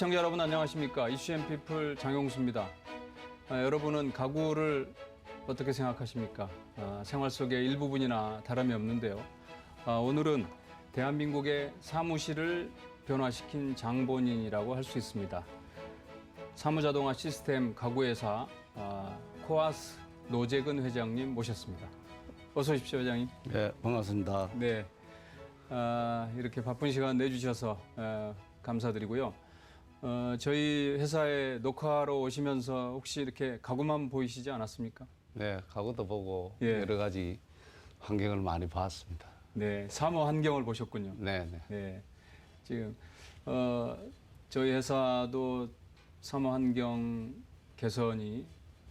시청자 여러분 안녕하십니까 이슈앤 피플 장용수입니다. 아, 여러분은 가구를 어떻게 생각하십니까? 아, 생활 속의 일부분이나 다름이 없는데요. 아, 오늘은 대한민국의 사무실을 변화시킨 장본인이라고 할 수 있습니다. 사무자동화 시스템 가구회사 아, 코아스 노재근 회장님 모셨습니다. 어서 오십시오, 회장님. 네, 반갑습니다. 네. 아, 이렇게 바쁜 시간 내주셔서 어, 감사드리고요. 어, 저희 회사에 녹화하러 오시면서 혹시 이렇게 가구만 보이시지 않았습니까? 네, 가구도 보고 예. 여러 가지 환경을 많이 봤습니다. 네, 사무 환경을 보셨군요. 네, 네. 네. 지금 어, 저희 회사도 사무 환경 개선이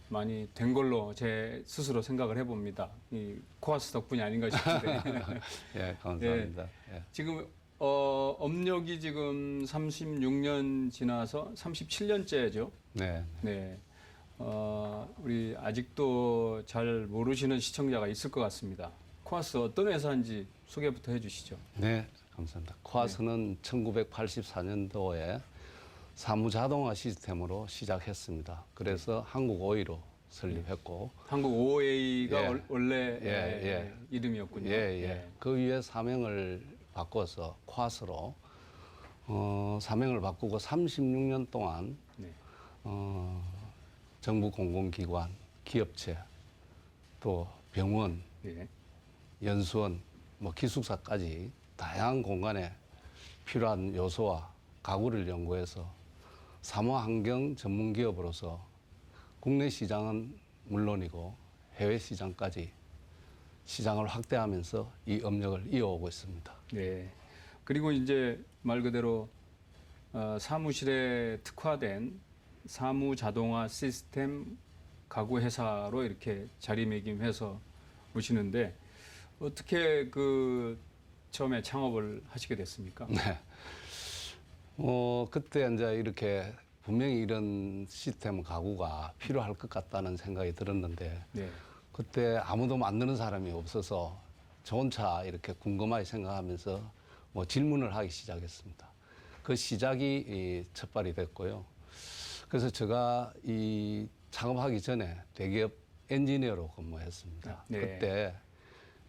많이 된 걸로 제 스스로 생각을 해봅니다. 이 코아스 덕분이 아닌가 싶은데. 예, 감사합니다. 예. 지금 어, 업력이 지금 36년 지나서 37년째죠. 네, 네. 어, 우리 아직도 잘 모르시는 시청자가 있을 것 같습니다. 코아스 어떤 회사인지 소개부터 해주시죠. 네, 감사합니다. 코아스는 1984년도에 사무 자동화 시스템으로 시작했습니다. 그래서 한국 오이로 설립했고, 한국 OA가 예. 원래 예, 예. 이름이었군요. 예, 예. 그 위에 사명을 바꿔서 코아스로 어, 사명을 바꾸고 36년 동안 네. 어, 정부 공공기관, 기업체, 또 병원, 예. 연수원, 뭐 기숙사까지 다양한 공간에 필요한 요소와 가구를 연구해서 사무환경 전문 기업으로서 국내 시장은 물론이고 해외 시장까지 시장을 확대하면서 이 업력을 이어오고 있습니다. 네. 그리고 이제 말 그대로 어, 사무실에 특화된 사무 자동화 시스템 가구 회사로 이렇게 자리매김해서 오시는데 어떻게 그 처음에 창업을 하시게 됐습니까? 네. 어, 그때 이제 이렇게 분명히 이런 시스템 가구가 필요할 것 같다는 생각이 들었는데 네. 그때 아무도 만드는 사람이 없어서 저 혼자 이렇게 궁금하게 생각하면서 뭐 질문을 하기 시작했습니다. 그 시작이 이 첫발이 됐고요. 그래서 제가 이 창업하기 전에 대기업 엔지니어로 근무했습니다. 네. 그때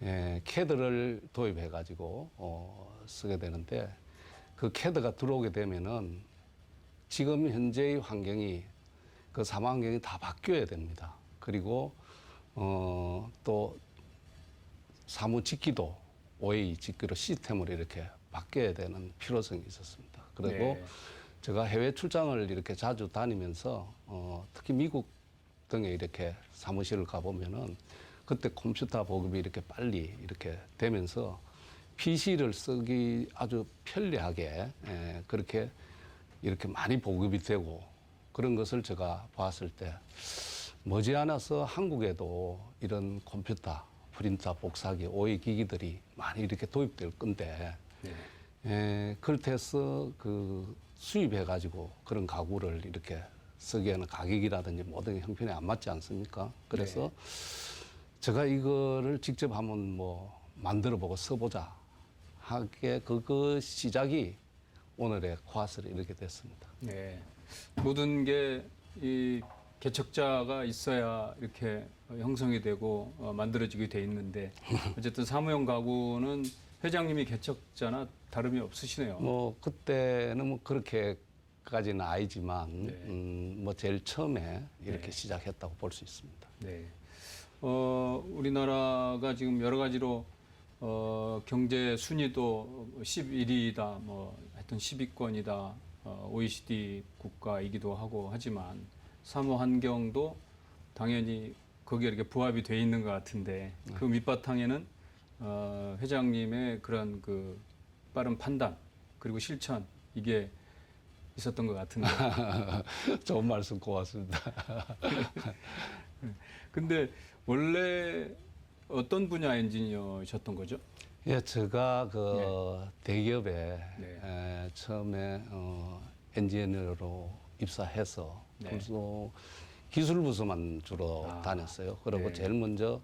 예, 캐드를 도입해 가지고 어, 쓰게 되는데 그 캐드가 들어오게 되면은 지금 현재의 환경이 그 사무 환경이 다 바뀌어야 됩니다. 그리고 어, 또 사무 짓기도 OA 짓기로 시스템으로 이렇게 바뀌어야 되는 필요성이 있었습니다. 그리고 네. 제가 해외 출장을 이렇게 자주 다니면서 어, 특히 미국 등에 이렇게 사무실을 가보면은 그때 컴퓨터 보급이 이렇게 빨리 이렇게 되면서 PC를 쓰기 아주 편리하게 예, 그렇게 이렇게 많이 보급이 되고 그런 것을 제가 봤을 때 머지않아서 한국에도 이런 컴퓨터, 프린터, 복사기, OE 기기들이 많이 이렇게 도입될 건데 네. 에, 그렇대서 그 수입해 가지고 그런 가구를 이렇게 쓰기에는 가격이라든지 모든 게 형편에 안 맞지 않습니까? 그래서 제가 이거를 직접 한번 뭐 만들어 보고 써보자 하게 그그 시작이 오늘의 코아스를 이렇게 됐습니다. 네. 모든 게 이 개척자가 있어야 이렇게 형성이 되고 어, 만들어지게 돼 있는데 어쨌든 사무용 가구는 회장님이 개척자나 다름이 없으시네요. 뭐 그때는 뭐 그렇게까지는 아니지만 네. 음, 뭐 제일 처음에 이렇게 네. 시작했다고 볼 수 있습니다. 네. 어, 우리나라가 지금 여러 가지로 어, 경제 순위도 11위다, 뭐 하여튼 10위권이다, 어, OECD 국가이기도 하고 하지만 사무 환경도 당연히 거기에 이렇게 부합이 돼 있는 것 같은데 그 밑바탕에는 어, 회장님의 그런 그 빠른 판단 그리고 실천 이게 있었던 것 같은데 좋은 말씀 고맙습니다. 근데 원래 어떤 분야 엔지니어셨던 거죠? 예, 제가 그 대기업에 네. 에, 처음에 어, 엔지니어로 입사해서 네. 그래서 기술 부서만 주로 아, 다녔어요. 그리고 네. 제일 먼저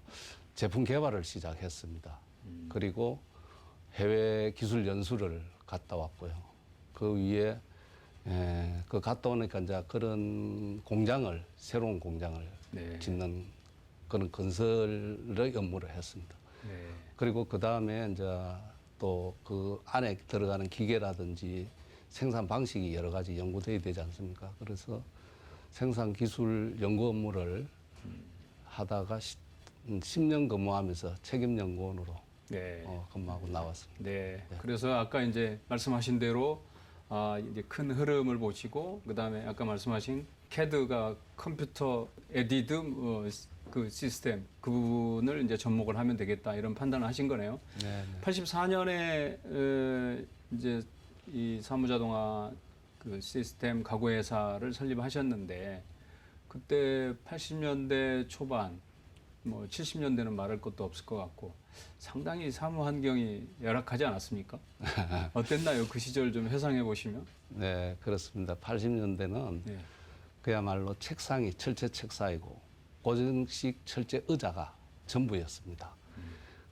제품 개발을 시작했습니다. 음. 그리고 해외 기술 연수를 갔다 왔고요. 그 위에 예, 그 갔다 오니까 이제 그런 공장을 새로운 공장을 네. 짓는 그런 건설의 업무를 했습니다. 네. 그리고 그 다음에 이제 또 그 안에 들어가는 기계라든지 생산 방식이 여러 가지 연구돼야 되지 않습니까? 그래서 생산 기술 연구 업무를 하다가 시, 음, 10 년 근무하면서 책임 연구원으로 네. 어, 근무하고 나왔습니다. 네. 그래서 아까 이제 말씀하신 대로 아 이제 큰 흐름을 보시고 그다음에 아까 말씀하신 CAD가 컴퓨터 에디드 어, 그 시스템 그 부분을 이제 접목을 하면 되겠다 이런 판단을 하신 거네요. 네, 84년에 이제 이 사무자동화 그 시스템 가구 회사를 설립하셨는데 그때 80년대 초반 뭐 70년대는 말할 것도 없을 것 같고 상당히 사무 환경이 열악하지 않았습니까? 어땠나요? 그 시절 좀 회상해 보시면. 네, 그렇습니다. 80년대는 네. 그야말로 책상이 철제 책상이고 고정식 철제 의자가 전부였습니다.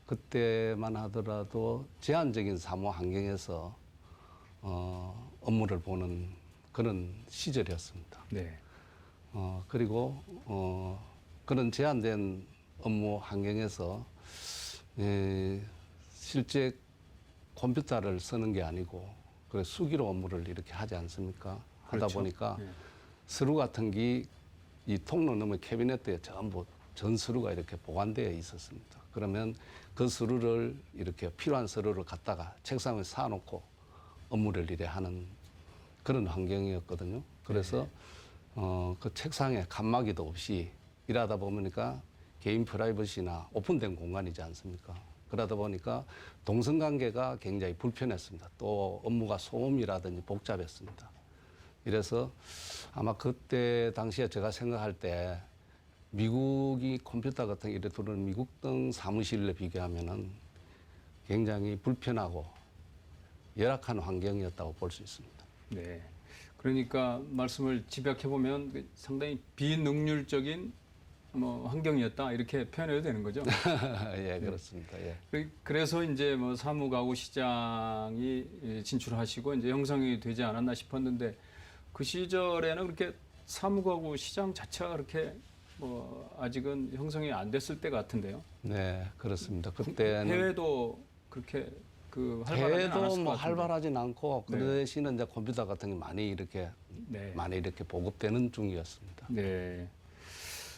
그때만 하더라도 제한적인 사무 환경에서 어, 업무를 보는 그런 시절이었습니다. 네. 어, 그리고 어, 그런 제한된 업무 환경에서 에, 실제 컴퓨터를 쓰는 게 아니고 그 수기로 업무를 이렇게 하지 않습니까? 하다 그렇죠. 보니까 네. 서류 같은 게 이 통로 너머 캐비넷에 전부 전 서류가 이렇게 보관되어 있었습니다. 그러면 그 서류를 이렇게 필요한 서류를 갖다가 책상에 쌓아놓고 업무를 이래 하는 그런 환경이었거든요. 그래서 어, 그 책상에 칸막이도 없이 일하다 보니까 개인 프라이버시나 오픈된 공간이지 않습니까? 그러다 보니까 동성관계가 굉장히 불편했습니다. 또 업무가 소음이라든지 복잡했습니다. 이래서 아마 그때 당시에 제가 생각할 때 미국이 컴퓨터 같은 이래 들어오는 미국 등 사무실에 비교하면은 굉장히 불편하고 열악한 환경이었다고 볼 수 있습니다. 네. 그러니까 말씀을 집약해 보면 상당히 비능률적인 뭐 환경이었다 이렇게 표현해도 되는 거죠. 예, 그렇습니다. 예. 그- 그래서 이제 뭐 사무 가구 시장이 예, 진출하시고 이제 형성이 되지 않았나 싶었는데 그 시절에는 그렇게 사무 가구 시장 자체가 그렇게 뭐 아직은 형성이 안 됐을 때 같은데요. 네, 그렇습니다. 그때는 해외도 그렇게 그 않았을 뭐. 활발하진 않고 그 네. 대신에 이제 컴퓨터 같은 게 많이 이렇게 네. 많이 이렇게 보급되는 중이었습니다. 네.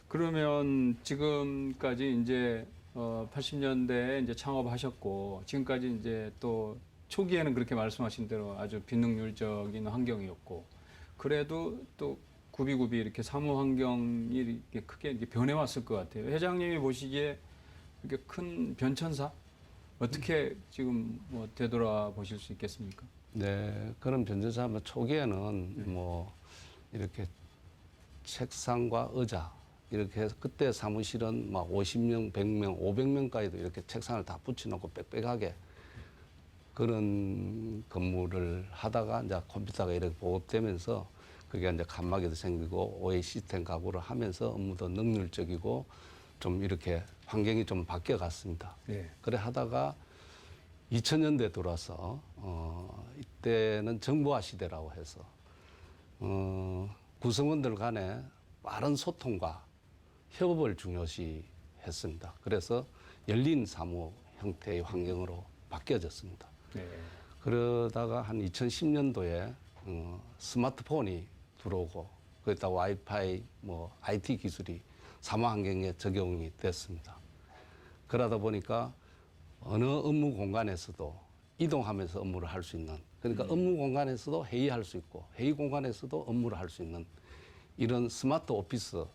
그러면 지금까지 이제 어 80년대에 이제 창업하셨고 지금까지 이제 또 초기에는 그렇게 말씀하신 대로 아주 비능률적인 환경이었고 그래도 또 구비구비 이렇게 사무 환경이 이렇게 크게 이렇게 변해왔을 것 같아요. 회장님이 보시기에 이렇게 큰 변천사 어떻게 지금 뭐 되돌아 보실 수 있겠습니까? 네, 그런 변전사면 초기에는 네. 뭐 이렇게 책상과 의자 이렇게 해서 그때 사무실은 막 50명, 100명, 500명까지도 이렇게 책상을 다 붙여놓고 빽빽하게 그런 근무를 하다가 이제 컴퓨터가 이렇게 보급되면서 그게 이제 칸막이도 생기고 OA 시스템 가구를 하면서 업무도 능률적이고 좀 이렇게 환경이 좀 바뀌어 갔습니다. 네. 그래 하다가 2000년대 들어와서 어 이때는 정보화 시대라고 해서 어 구성원들 간에 빠른 소통과 협업을 중요시 했습니다. 그래서 열린 사무 형태의 환경으로 바뀌어졌습니다. 네. 그러다가 한 2010년도에 어, 스마트폰이 들어오고 거기다 와이파이 뭐 IT 기술이 사무 환경에 적용이 됐습니다. 그러다 보니까 어느 업무 공간에서도 이동하면서 업무를 할 수 있는 그러니까 업무 공간에서도 회의할 수 있고 회의 공간에서도 업무를 할 수 있는 이런 스마트 오피스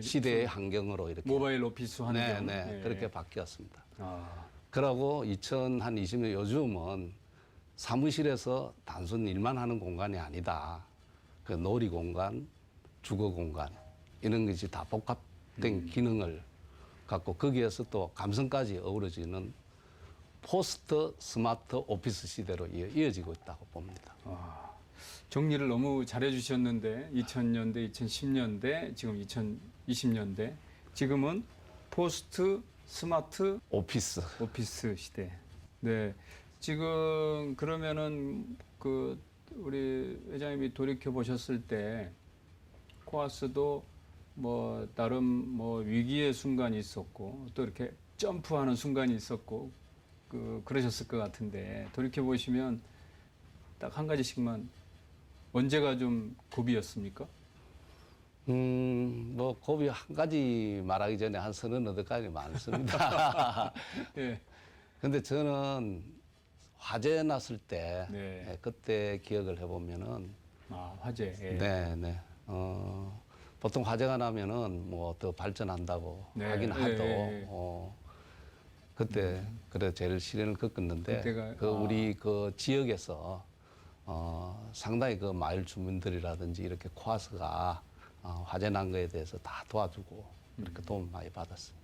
시대의 환경으로 이렇게 모바일 오피스 환경 네, 네, 네. 그렇게 바뀌었습니다. 아, 그러고 2000한 20년 요즘은 사무실에서 단순 일만 하는 공간이 아니다. 그 놀이 공간, 주거 공간 이런 것이 다 복합 된 기능을 갖고 거기에서 또 감성까지 어우러지는 포스트 스마트 오피스 시대로 이어- 이어 지고 있다고 봅니다. 아, 정리를 너무 잘해 주셨는데 2000년대, 2010년대, 지금 2020년대, 지금은 포스트 스마트 오피스. 오피스 시대. 네. 지금 그러면은 그 우리 회장님이 돌이켜 보셨을 때 코아스도 뭐 나름 뭐 위기의 순간이 있었고 또 이렇게 점프하는 순간이 있었고 그 그러셨을 것 같은데 돌이켜 보시면 딱 한 가지씩만 언제가 좀 고비였습니까? 음, 뭐 고비 한 가지 말하기 전에 한 서너 여덟 가지 많습니다. 예. 근데 저는 화재 났을 때 네. 예, 그때 기억을 해보면은 아 화재. 예. 네, 네. 어, 보통 화재가 나면은 뭐 더 발전한다고 네. 하긴 예, 하도 예, 예. 어, 그때 그래 제일 시련을 겪었는데 그때가- 그 아. 우리 그 지역에서 어, 상당히 그 마을 주민들이라든지 이렇게 코아스가 어, 화재 난 거에 대해서 다 도와주고 이렇게 도움 많이 받았어요.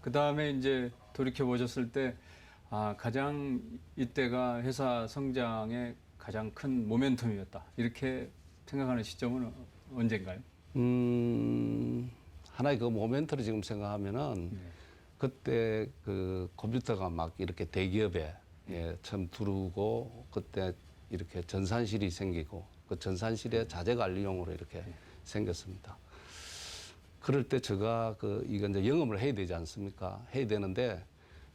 그 다음에 이제 돌이켜 보셨을 때 아, 가장 이때가 회사 성장의 가장 큰 모멘텀이었다. 이렇게 생각하는 시점은 언젠가요? 음, 하나의 그 모멘트를 지금 생각하면은 네. 그때 그 컴퓨터가 막 이렇게 대기업에 예, 처음 들어오고 그때 이렇게 전산실이 생기고 그 전산실에 자재 관리용으로 이렇게 생겼습니다. 그럴 때 제가 그 이거 이제 영업을 해야 되지 않습니까? 해야 되는데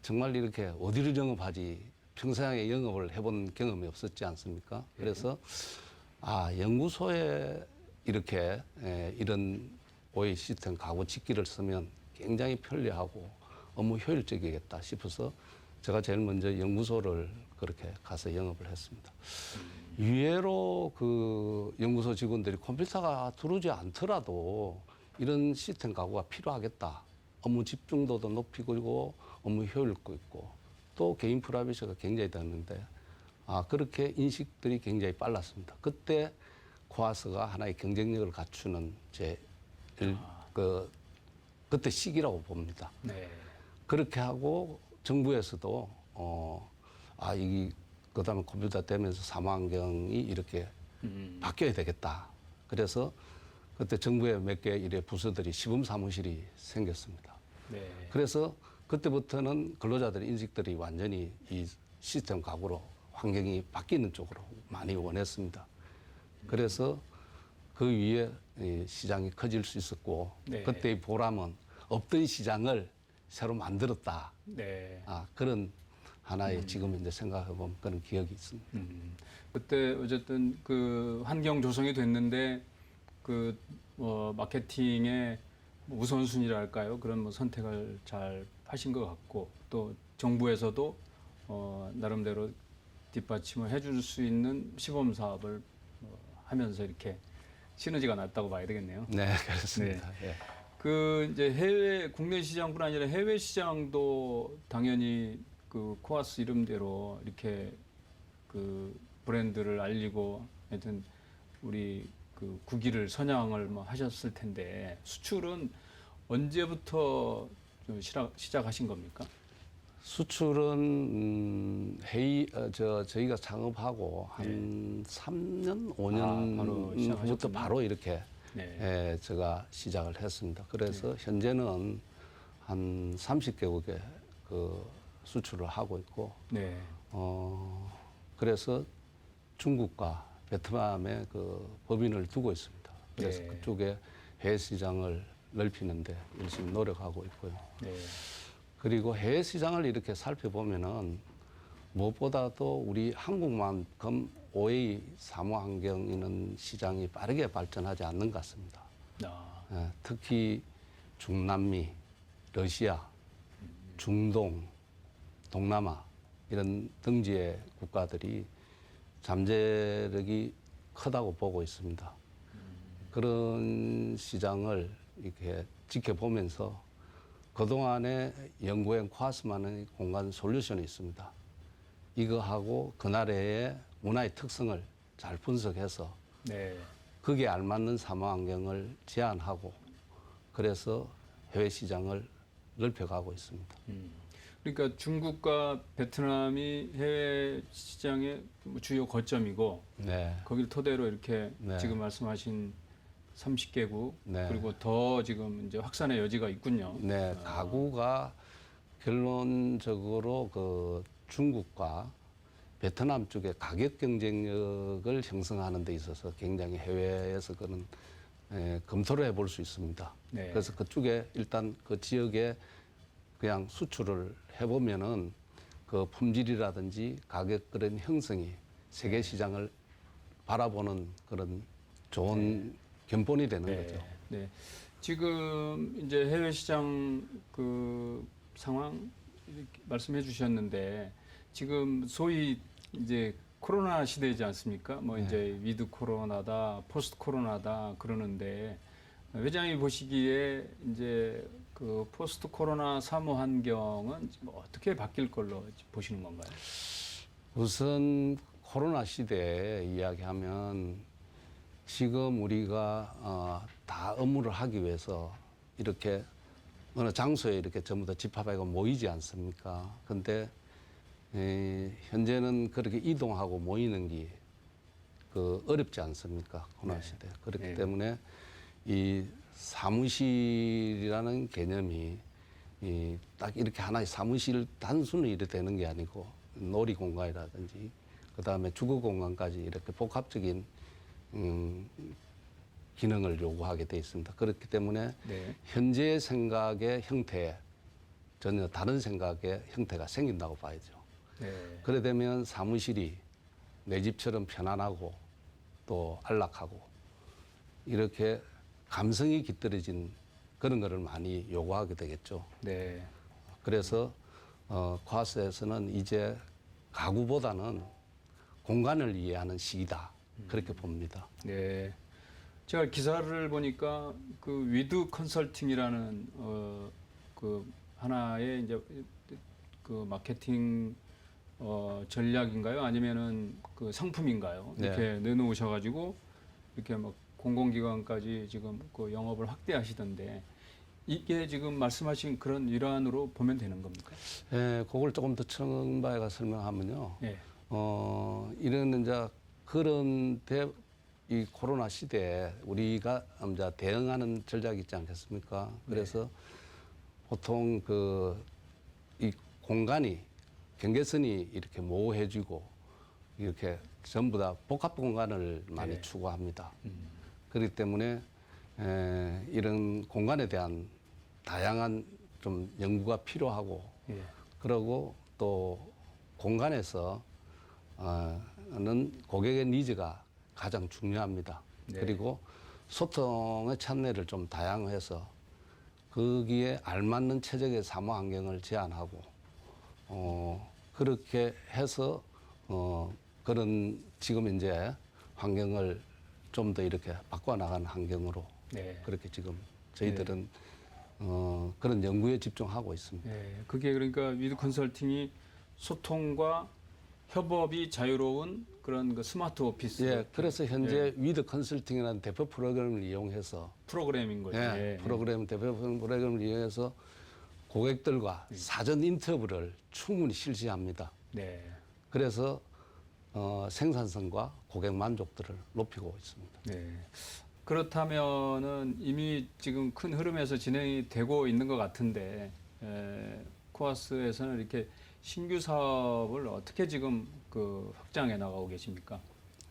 정말 이렇게 어디를 영업하지 평생에 영업을 해본 경험이 없었지 않습니까? 그래서 아 연구소에 이렇게 에, 이런 오해 시스템 가구 짓기를 쓰면 굉장히 편리하고 업무 효율적이겠다 싶어서 제가 제일 먼저 연구소를 그렇게 가서 영업을 했습니다. 유예로 그 연구소 직원들이 컴퓨터가 들어오지 않더라도 이런 시스템 가구가 필요하겠다. 업무 집중도도 높이고 업무 효율도 있고 또 개인 프라이버시가 굉장히 되는데 아 그렇게 인식들이 굉장히 빨랐습니다. 그때 코아스가 하나의 경쟁력을 갖추는 제 일, 그 그때 시기라고 봅니다. 네. 그렇게 하고 정부에서도 어 아 이 그 다음에 컴퓨터 되면서 사무환경이 이렇게 음. 바뀌어야 되겠다. 그래서 그때 정부의 몇개 일의 부서들이 시범 사무실이 생겼습니다. 네. 그래서 그때부터는 근로자들의 인식들이 완전히 이 시스템 가구로 환경이 바뀌는 쪽으로 많이 원했습니다. 그래서 그 위에 이 시장이 커질 수 있었고 네. 그때의 보람은 없던 시장을 새로 만들었다. 네. 아, 그런 하나의 지금 이제 생각해 보면 그런 기억이 있습니다. 음. 그때 어쨌든 그 환경 조성이 됐는데 그뭐 마케팅의 뭐 우선순위랄까요? 그런 뭐 선택을 잘 하신 것 같고 또 정부에서도 어 나름대로 뒷받침을 해줄 수 있는 시범 사업을 어, 하면서 이렇게 시너지가 났다고 봐야 되겠네요. 네, 그렇습니다. 예. 그 이제 해외 국내 시장뿐 아니라 해외 시장도 당연히 그 코아스 이름대로 이렇게 그 브랜드를 알리고 하여튼 우리 그 국위를 선양을 뭐 하셨을 텐데 수출은 언제부터 시작하신 겁니까? 수출은 음, 회의 어, 저 저희가 창업하고 한 3년, 5년 아, 바로 부터 시작하셨군요. 바로 이렇게 네. 예, 제가 시작을 했습니다. 그래서 현재는 한 30개국에 그 수출을 하고 있고 네. 어 그래서 중국과 베트남에 그 법인을 두고 있습니다. 그래서 네. 그쪽에 해외 시장을 넓히는데 열심히 노력하고 있고요. 네. 그리고 해외 시장을 이렇게 살펴보면은 무엇보다도 우리 한국만큼 OA 사무 환경 있는 시장이 빠르게 발전하지 않는 것 같습니다. 아, 예, 특히 중남미, 러시아, 중동, 동남아 이런 등지의 국가들이 잠재력이 크다고 보고 있습니다. 그런 시장을 이렇게 지켜보면서 그동안에 연구한 코아스만의 공간 솔루션이 있습니다. 이거하고 그 나라의 문화의 특성을 잘 분석해서 네. 거기에 알맞는 사무 환경을 제안하고 그래서 해외 시장을 넓혀가고 있습니다. 음. 그러니까 중국과 베트남이 해외 시장의 뭐 주요 거점이고 네. 거기를 토대로 이렇게 네. 지금 말씀하신 30개국 네. 그리고 더 지금 이제 확산의 여지가 있군요. 네, 가구가 결론적으로 그 중국과 베트남 쪽에 가격 경쟁력을 형성하는 데 있어서 굉장히 해외에서 그는 에, 검토를 해볼 수 있습니다. 네. 그래서 그쪽에 일단 그 지역에 그냥 수출을 해보면은 그 품질이라든지 가격 그런 형성이 세계 시장을 바라보는 그런 좋은 견본이 되는 네. 거죠. 네. 지금 이제 해외 시장 그 상황 말씀해 주셨는데 지금 소위 이제 코로나 시대이지 않습니까? 뭐 네. 이제 위드 코로나다, 포스트 코로나다 그러는데 회장이 보시기에 이제 그 포스트 코로나 사무 환경은 어떻게 바뀔 걸로 보시는 건가요? 우선 코로나 시대에 이야기하면 지금 우리가 어, 다 업무를 하기 위해서 이렇게 어느 장소에 이렇게 전부 다 집합하고 모이지 않습니까? 근데 에, 현재는 그렇게 이동하고 모이는 게 그 어렵지 않습니까? 코로나 네. 시대. 그렇기 네. 때문에 이 사무실이라는 개념이 이 딱 이렇게 하나의 사무실 단순히 이렇게 되는 게 아니고 놀이 공간이라든지 그 다음에 주거 공간까지 이렇게 복합적인 음, 기능을 요구하게 돼 있습니다. 그렇기 때문에 네. 현재 생각의 형태에 전혀 다른 생각의 형태가 생긴다고 봐야죠. 네. 그래 되면 사무실이 내 집처럼 편안하고 또 안락하고 이렇게 감성이 깃들어진 그런 거를 많이 요구하게 되겠죠. 네. 그래서 어, 과스에서는 이제 가구보다는 공간을 이해하는 시기다 그렇게 봅니다. 네. 제가 기사를 보니까 그 위드 컨설팅이라는 어 그 하나의 이제 그 마케팅 어 전략인가요? 아니면은 그 상품인가요? 네. 이렇게 내놓으셔 가지고 이렇게 막 공공기관까지 지금 그 영업을 확대하시던데 이게 지금 말씀하신 그런 일환으로 보면 되는 겁니까? 예, 그걸 조금 더 청바에가 설명하면요. 예. 어, 이런 이제 그런 대, 이 코로나 시대에 우리가 이제 대응하는 전략이 있지 않겠습니까? 그래서 보통 그 이 공간이 경계선이 이렇게 모호해지고 이렇게 전부 다 복합 공간을 많이 네. 추구합니다. 음. 그렇기 때문에 에, 이런 공간에 대한 다양한 좀 연구가 필요하고 예. 그러고 또 공간에서 어 는 고객의 니즈가 가장 중요합니다. 네. 그리고 소통의 찬내를 좀 다양해서 거기에 알맞는 최적의 사무 환경을 제안하고 어 그렇게 해서 어 그런 지금 이제 환경을 좀 더 이렇게 바꿔 나가는 환경으로 네. 그렇게 지금 저희들은 어 그런 연구에 집중하고 있습니다. 예, 그게 그러니까 위드 컨설팅이 소통과 협업이 자유로운 그런 그 스마트 오피스 예, 그래서 현재 위드 컨설팅이라는 대표 프로그램을 이용해서 프로그램인 거죠. 예, 예. 프로그램 대표 프로그램을 이용해서 고객들과 사전 인터뷰를 충분히 실시합니다. 네. 그래서 어, 생산성과 고객 만족도를 높이고 있습니다. 네. 그렇다면은 이미 지금 큰 흐름에서 진행이 되고 있는 것 같은데 에, 코아스에서는 이렇게 신규 사업을 어떻게 지금 그 확장해 나가고 계십니까?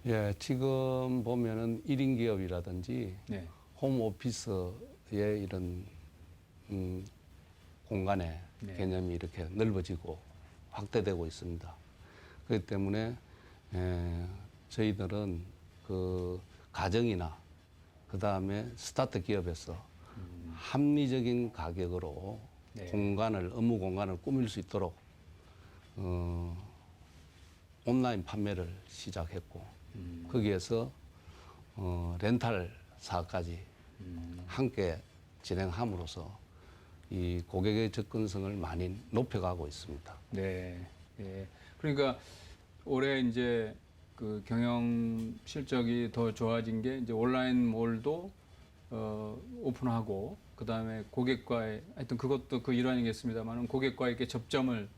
예, 지금 보면은 1인 기업이라든지 네. 홈 오피스의 이런 음, 공간의 네. 개념이 이렇게 넓어지고 확대되고 있습니다. 그렇기 때문에 에, 저희들은 그 가정이나 그 다음에 스타트 기업에서 합리적인 가격으로 네. 공간을 업무 공간을 꾸밀 수 있도록 어, 온라인 판매를 시작했고 음, 거기에서 어, 렌탈 사까지 음, 함께 진행함으로써 이 고객의 접근성을 많이 높여가고 있습니다. 네. 예. 그러니까 올해 이제 그 경영 실적이 더 좋아진 게 이제 온라인 몰도 어, 오픈하고 그 다음에 고객과의 하여튼 그것도 그 일환이겠습니다만은 고객과의 이렇게 접점을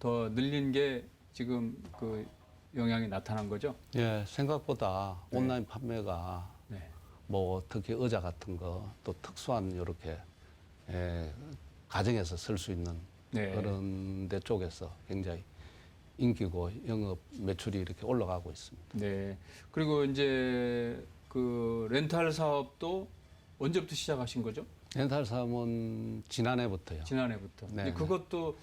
더 늘린 게 지금 그 영향이 나타난 거죠. 예, 생각보다 네. 온라인 판매가 네. 뭐 특히 의자 같은 거 또 특수한 이렇게 예, 가정에서 쓸 수 있는 네. 그런 데 쪽에서 굉장히 인기고 영업 매출이 이렇게 올라가고 있습니다. 네. 그리고 이제 그 렌탈 사업도 언제부터 시작하신 거죠? 렌탈 사업은 지난해부터요. 지난해부터. 네, 근데 네. 그것도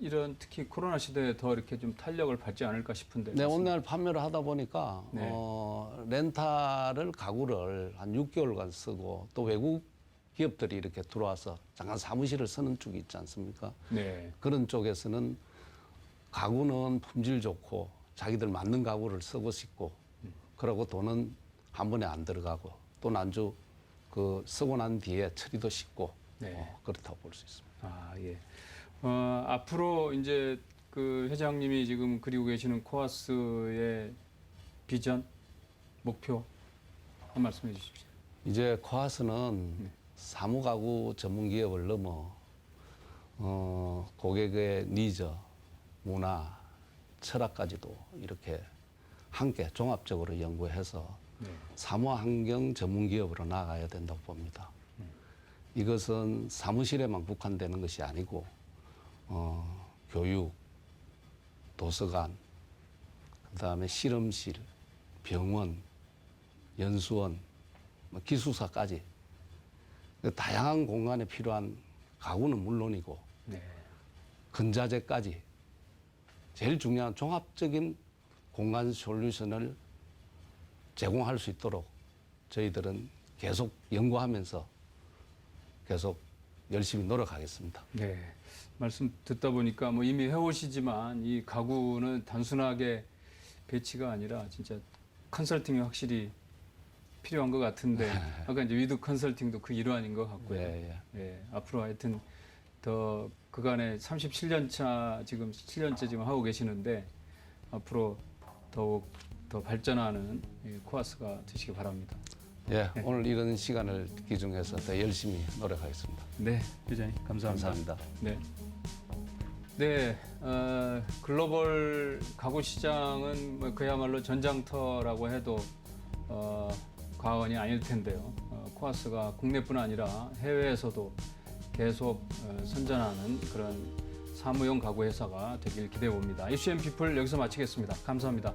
이런 특히 코로나 시대에 더 이렇게 좀 탄력을 받지 않을까 싶은데. 네, 온라인 판매를 하다 보니까 네. 어, 렌탈을 가구를 한 6개월간 쓰고 또 외국 기업들이 이렇게 들어와서 잠깐 사무실을 쓰는 쪽이 있지 않습니까? 네. 그런 쪽에서는 가구는 품질 좋고 자기들 맞는 가구를 쓰고 싶고 그러고 돈은 한 번에 안 들어가고 또 난주 그 쓰고 난 뒤에 처리도 쉽고 네. 어, 그렇다고 볼 수 있습니다. 아, 예. 어, 앞으로 이제 그 회장님이 지금 그리고 계시는 코아스의 비전, 목표 한 말씀해 주십시오. 이제 코아스는 네. 사무가구 전문 기업을 넘어 어, 고객의 니즈, 문화, 철학까지도 이렇게 함께 종합적으로 연구해서 네. 사무 환경 전문 기업으로 나가야 된다고 봅니다. 이것은 사무실에만 국한되는 것이 아니고 어, 교육, 도서관, 그 다음에 실험실, 병원, 연수원, 뭐 기숙사까지 그 다양한 공간에 필요한 가구는 물론이고 네. 근자재까지 제일 중요한 종합적인 공간 솔루션을 제공할 수 있도록 저희들은 계속 연구하면서 계속 열심히 노력하겠습니다. 네. 말씀 듣다 보니까 뭐 이미 해오시지만 이 가구는 단순하게 배치가 아니라 진짜 컨설팅이 확실히 필요한 것 같은데 아까 이제 위드 컨설팅도 그 일환인 것 같고요. 예, 예. 예, 앞으로 하여튼 더 그간에 37년 차 지금 7년째 지금 하고 계시는데 앞으로 더욱 더 발전하는 이 코아스가 되시기 바랍니다. 예, 오늘 이런 시간을 기중해서 더 열심히 노력하겠습니다. 네, 회장님 감사합니다. 감사합니다. 네. 네, 어, 글로벌 가구 시장은 뭐 그야말로 전장터라고 해도 어, 과언이 아닐 텐데요. 어, 코아스가 국내뿐 아니라 해외에서도 계속 어, 선전하는 그런 사무용 가구 회사가 되길 기대해 봅니다. 이슈 앤 피플 여기서 마치겠습니다. 감사합니다.